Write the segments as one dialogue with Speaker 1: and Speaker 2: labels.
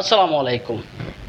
Speaker 1: আসসালামু আলাইকুম।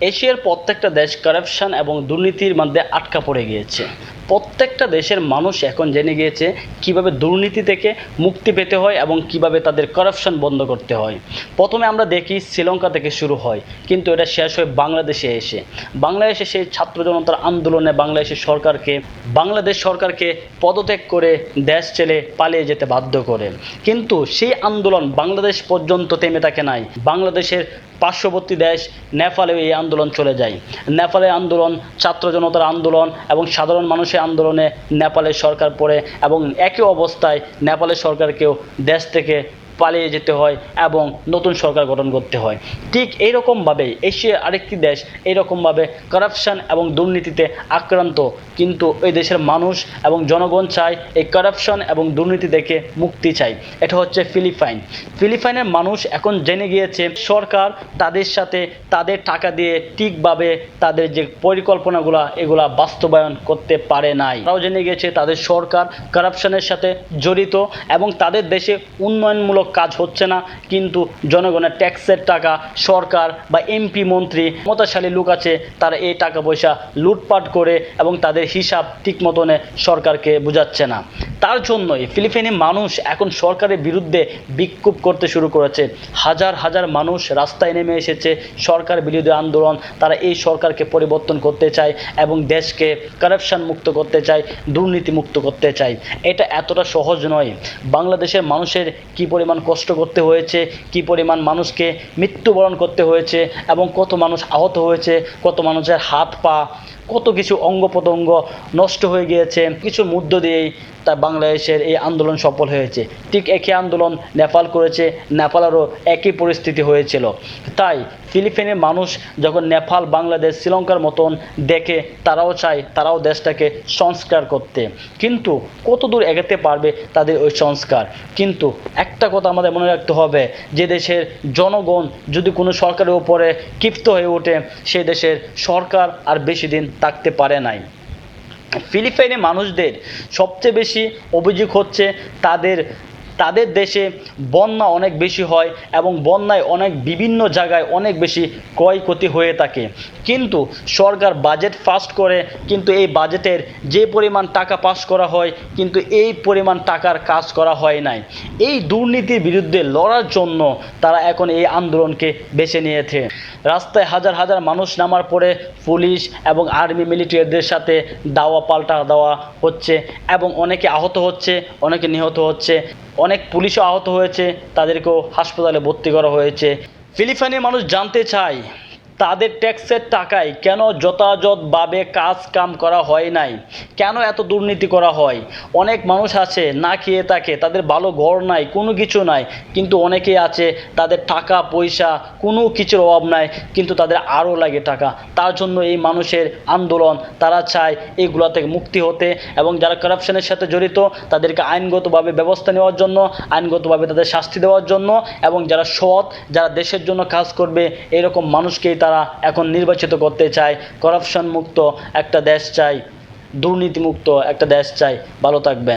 Speaker 1: এশিয়ার প্রত্যেকটা দেশ কারাপশন এবং দুর্নীতির মধ্যে আটকা পড়ে গিয়েছে। প্রত্যেকটা দেশের মানুষ এখন জেনে গিয়েছে কীভাবে দুর্নীতি থেকে মুক্তি পেতে হয় এবং কীভাবে তাদের কারাপশন বন্ধ করতে হয়। প্রথমে আমরা দেখি শ্রীলঙ্কা থেকে শুরু হয়, কিন্তু এটা শেষ হয় বাংলাদেশে এসে। বাংলাদেশে সেই ছাত্র জনতার আন্দোলনে বাংলাদেশের সরকারকে, বাংলাদেশ সরকারকে পদত্যাগ করে দেশ ছেলে পালিয়ে যেতে বাধ্য করে। কিন্তু সেই আন্দোলন বাংলাদেশ পর্যন্ত থেমে থাকে নাই। বাংলাদেশের পার্শ্ববর্তী দেশ নেপালেও এই আন্দোলন চলে যায়। নেপালের আন্দোলন, ছাত্র জনতার আন্দোলন এবং সাধারণ মানুষের আন্দোলনে নেপালের সরকার পড়ে এবং একই অবস্থায় নেপালের সরকারকেও দেশ থেকে পালিয়ে যেতে হয় এবং নতুন সরকার গঠন করতে হয়। ঠিক এইরকমভাবে এশিয়ার আরেকটি দেশ এইরকমভাবে কারাপশন এবং দুর্নীতিতে আক্রান্ত। কিন্তু এই দেশের মানুষ এবং জনগণ চায় এই কারাপশন এবং দুর্নীতি থেকে মুক্তি চায়। এটা হচ্ছে ফিলিপাইন। ফিলিপাইনের মানুষ এখন জেনে গিয়েছে, সরকার তাদের সাথে তাদের টাকা দিয়ে ঠিকভাবে তাদের যে পরিকল্পনাগুলো, এগুলা বাস্তবায়ন করতে পারে নাই। তারাও জেনে গিয়েছে তাদের সরকার কারাপশনের সাথে জড়িত এবং তাদের দেশে উন্নয়নমূলক কাজ হচ্ছে না, কিন্তু জনগণের ট্যাক্সের টাকা, সরকার বা এমপি মন্ত্রী ক্ষমতাশালী লোক আছে, তারা এই টাকা পয়সা লুটপাট করে এবং তাদের হিসাব ঠিক মতনে সরকারকে বোঝাচ্ছে না। তার জন্যই ফিলিপিনি মানুষ এখন সরকারের বিরুদ্ধে বিক্ষোভ করতে শুরু করেছে। হাজার হাজার মানুষ রাস্তায় নেমে এসেছে, সরকার বিরোধী আন্দোলন, তারা এই সরকারকে পরিবর্তন করতে চায় এবং দেশকে কারাপশন মুক্ত করতে চায়, দুর্নীতি মুক্ত করতে চায়। এটা এতটা সহজ নয়। বাংলাদেশের মানুষের কি পরিমাণ কষ্ট করতে হয়েছে, কি পরিমাণ মানুষকে মৃত্যুবরণ করতে হয়েছে এবং কত মানুষ আহত হয়েছে, কত মানুষের হাত পা কত কিছু অঙ্গ প্রত্যঙ্গ নষ্ট হয়ে গিয়েছে, কিছু মধ্য দিয়েই তা বাংলাদেশের এই আন্দোলন সফল হয়েছে। ঠিক একই আন্দোলন নেপাল করেছে, নেপালেরও একই পরিস্থিতি হয়েছিল। তাই ফিলিপিনের মানুষ যখন নেপাল, বাংলাদেশ, শ্রীলঙ্কার মতন দেখে, তারাও চায়, তারাও দেশটাকে সংস্কার করতে। কিন্তু কত দূর এগাতে পারবে তাদের ওই সংস্কার? কিন্তু একটা কথা আমাদের মনে রাখতে হবে, যে দেশের জনগণ যদি কোনো সরকারের উপরে ক্ষিপ্ত হয়ে ওঠে, সেই দেশের সরকার আর বেশি দিন থাকতে পারে নাই। ফিলিপাইনে মানুষদের সবচেয়ে বেশি অভিযোগ হচ্ছে তাদের তাদের দেশে বন্যা অনেক বেশি হয় এবং বন্যায় অনেক বিভিন্ন জায়গায় অনেক বেশি ক্ষয়ক্ষতি হয়ে থাকে। কিন্তু সরকার বাজেট পাস করে, কিন্তু এই বাজেটের যে পরিমাণ টাকা পাস করা হয়, কিন্তু এই পরিমাণ টাকার কাজ করা হয় নাই। এই দুর্নীতির বিরুদ্ধে লড়ার জন্য তারা এখন এই আন্দোলনকে বেছে নিয়েছে। রাস্তায় হাজার হাজার মানুষ নামার পরে পুলিশ এবং আর্মি মিলিটারিদের সাথে দাওয়া পাল্টা দেওয়া হচ্ছে এবং অনেকে আহত হচ্ছে, অনেকে নিহত হচ্ছে। অনেক পুলিশও আহত হয়েছে তাদেরকেও হাসপাতালে ভর্তি করা হয়েছে। ফিলিপাইনের মানুষ জানতে চায় তাদের ট্যাক্সের টাকায় কেন যথাযথভাবে কাজ কাম করা হয় নাই? কেন এত দুর্নীতি করা হয়? অনেক মানুষ আছে, না খেয়ে থাকে, তাদের ভালো ঘর নাই, কোনো কিছু নাই, কিন্তু অনেকেই আছে, তাদের টাকা, পয়সা, কোনো কিছুর অভাব নাই, কিন্তু তাদের আরও লাগে টাকা। তার জন্য এই মানুষের আন্দোলন, তারা চায় এইগুলো থেকে মুক্তি হতে এবং যারা কারাপশনের সাথে জড়িত, তাদেরকে আইনগতভাবে ব্যবস্থা নেওয়ার জন্য, আইনগতভাবে তাদের শাস্তি দেওয়ার জন্য এবং যারা সৎ, যারা দেশের জন্য কাজ করবে, এরকম মানুষকেই তারা এখন নির্বাচিত করতে চায় করাপশন মুক্ত একটা দেশ চাই দুর্নীতিমুক্ত একটা দেশ চাই ভালো থাকবেন।